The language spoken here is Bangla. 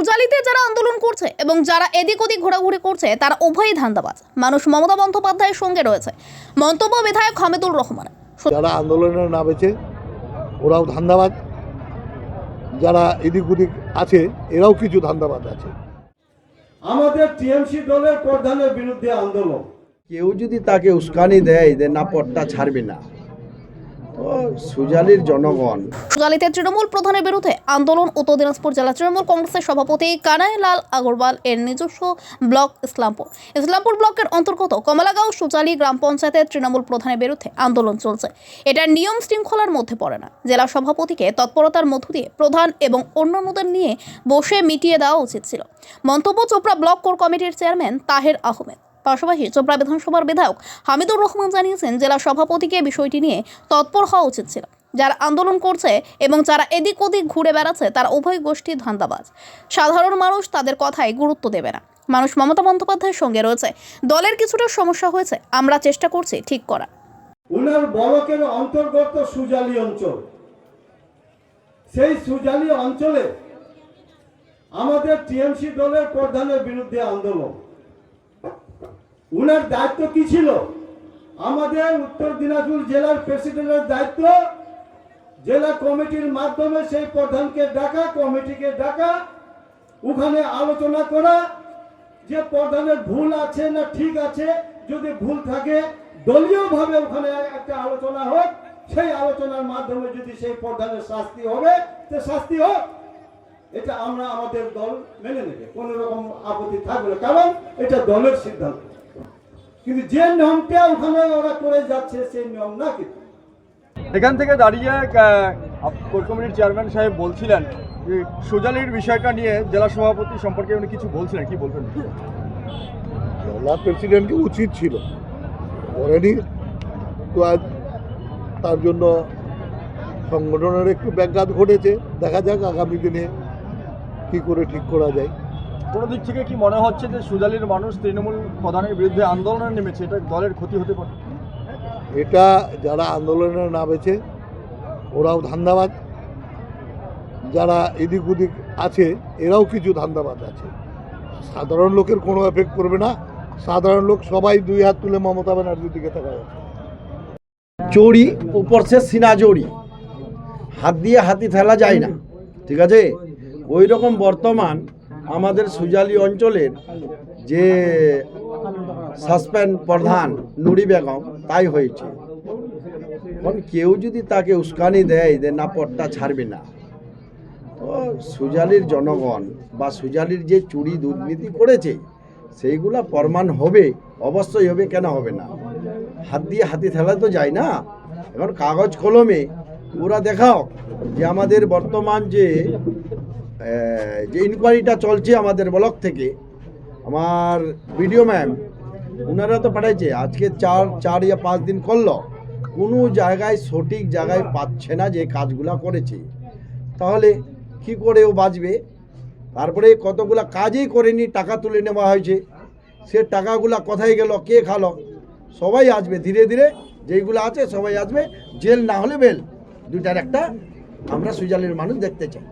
সুজালিতে যারা আন্দোলন করছে এবং যারা এদিক ওদিক ঘোরাঘুরি করছে তারা উভয়ই ধান্দাবাজ। মানুষ মমতা বন্দ্যোপাধ্যায়ের সঙ্গে রয়েছে। মন্তব্য বিধায়ক হামিদুর রহমানের যারা আন্দোলনে নামেছে ওরাও ধান্দাবাজ। যারা এদিক ওদিক আছে এরাও কিছু ধান্দাবাজ আছে। আমাদের টিএমসি দলের প্রধানের বিরুদ্ধে আন্দোলন। কেউ যদি তাকে উস্কানি দেয় যে না পটটা ছাড়বে না। সুজালির জনগণ। সুজালিতে তৃণমূল প্রধানের বিরুদ্ধে আন্দোলন উত্তর দিনাজপুর জেলা তৃণমূল কংগ্রেসের সভাপতি কানাইলাল আগরওয়াল এর নিজস্ব ব্লক ইসলামপুর। ইসলামপুর ব্লকের অন্তর্গত কমলাগাঁও সুজালি গ্রাম পঞ্চায়েতের তৃণমূল প্রধানের বিরুদ্ধে আন্দোলন চলছে। এটা নিয়ম শৃঙ্খলার মধ্যে পড়ে না। জেলা সভাপতিকে তৎপরতার মধ্য দিয়ে প্রধান এবং অন্যান্যদের নিয়ে বসে মিটিয়ে দেওয়া উচিত ছিল। মন্তব্য চোপড়া ব্লক কোর কমিটির চেয়ারম্যান তাহের আহমেদ। পাশাপাশি চোপড়া বিধানসভার বিধায়ক হামিদুর রহমান জানিয়েছেন জেলা সভাপতিকে বিষয়টি নিয়ে তৎপর হওয়া উচিত ছিল। যারা আন্দোলন করছে এবং যারা এদিক ওদিক ঘুরে বেড়াচ্ছে, তারা উভয় গোষ্ঠী ধান্দাবাজ। সাধারণ মানুষ তাদের কথায় গুরুত্ব দেবে না। মানুষ মমতা বন্দ্যোপাধ্যায়ের সঙ্গে রয়েছে। দলের কিছুটা সমস্যা হয়েছে। আমরা চেষ্টা করছি ঠিক করা। উনার বড়কের অন্তর্গত সুজালি অঞ্চল। সেই সুজালি অঞ্চলে আমাদের টিএমসি দলের প্রধানের বিরুদ্ধে আন্দোলন। উনার দায়িত্ব কি ছিল? আমাদের উত্তর দিনাজপুর জেলার প্রেসিডেন্টের দায়িত্ব, জেলা কমিটির মাধ্যমে সেই প্রধানকে ডাকা, কমিটিকে ডাকা, ওখানে আলোচনা করা, যে প্রধানের ভুল আছে না ঠিক আছে, যদি ভুল থাকে, দলীয়ভাবে ওখানে একটা আলোচনা হোক, সেই আলোচনার মাধ্যমে যদি সেই প্রধানের শাস্তি হবে, তো শাস্তি হোক। এটা আমরা আমাদের দল মেনে নেবে। কোনো রকম আপত্তি থাকবে কারণ এটা দলের সিদ্ধান্ত। কিন্তু যে নিয়মটা ওখানে ওরা করে যাচ্ছে সেই নিয়ম না কিন্তু। এখান থেকে দাঁড়িয়ে কোর কমিটির চেয়ারম্যান সাহেব বলছিলেন যে সুজালির বিষয়টা নিয়ে জেলা সভাপতি সম্পর্কে উনি কিছু বলছিলেন কি বলবেন? জেলা প্রেসিডেন্টকে উচিত ছিল। করেনি তো আজ তার জন্য সংগঠনের একটু ব্যাঘাত ঘটেছে। দেখা যাক আগামী দিনে কি করে ঠিক করা যায়। কোনো দিক থেকে কি মনে হচ্ছে যে সুজালির মানুষ তৃণমূল প্রধানের বিরুদ্ধে আন্দোলনে নেমেছে? এটা দলের ক্ষতি হতে পারে। এটা যারা আন্দোলনে নামেছে ওরাও ধান্দাবাদ। যারা এদিক ওদিক আছে এরাও কিছু ধান্দাবাদ আছে। সাধারণ লোকের কোনো এফেক্ট করবে না। সাধারণ লোক সবাই দুই হাত তুলে মমতা ব্যানার্জির দিকে তাকায় আছে। চড়ি উপর সে সিনা জড়ি হাত দিয়ে হাতি ফেলা যায় না। ঠিক আছে? ওই রকম বর্তমান আমাদের সুজালি অঞ্চলের যে সাসপেন্ড প্রধান নুরি বেগম, তাই হয়েছে। এখন কেউ যদি তাকে উস্কানি দেয় যে, না পটটা ছাড়বে না। তো সুজালির জনগণ বা সুজালির যে চুরি দুর্নীতি করেছে, সেইগুলা প্রমাণ হবে, অবশ্যই হবে, কেন হবে না? হাত দিয়ে হাতি ফেলা তো যায় না। এখন কাগজ কলমে ওরা দেখাও যে আমাদের বর্তমান যে যে ইনকোয়ারিটা চলছে আমাদের ব্লক থেকে, আমার ভিডিও ম্যাম ওনারা তো পাঠাইছে, আজকে চার চার ইয়া পাঁচ দিন করল, কোনো জায়গায় সঠিক জায়গায় পাচ্ছে না যে কাজগুলা করেছে। তাহলে কি করে ও বাঁচবে? তারপরে কতগুলা কাজই করেনি, টাকা তুলে নেওয়া হয়েছে, সে টাকাগুলা কোথায় গেল, কে খালো? সবাই আসবে, ধীরে ধীরে যেইগুলো আছে সবাই আসবে, জেল না হলে বেল। দুইটার একটা আমরা সুজালের মানুষ দেখতে চাই।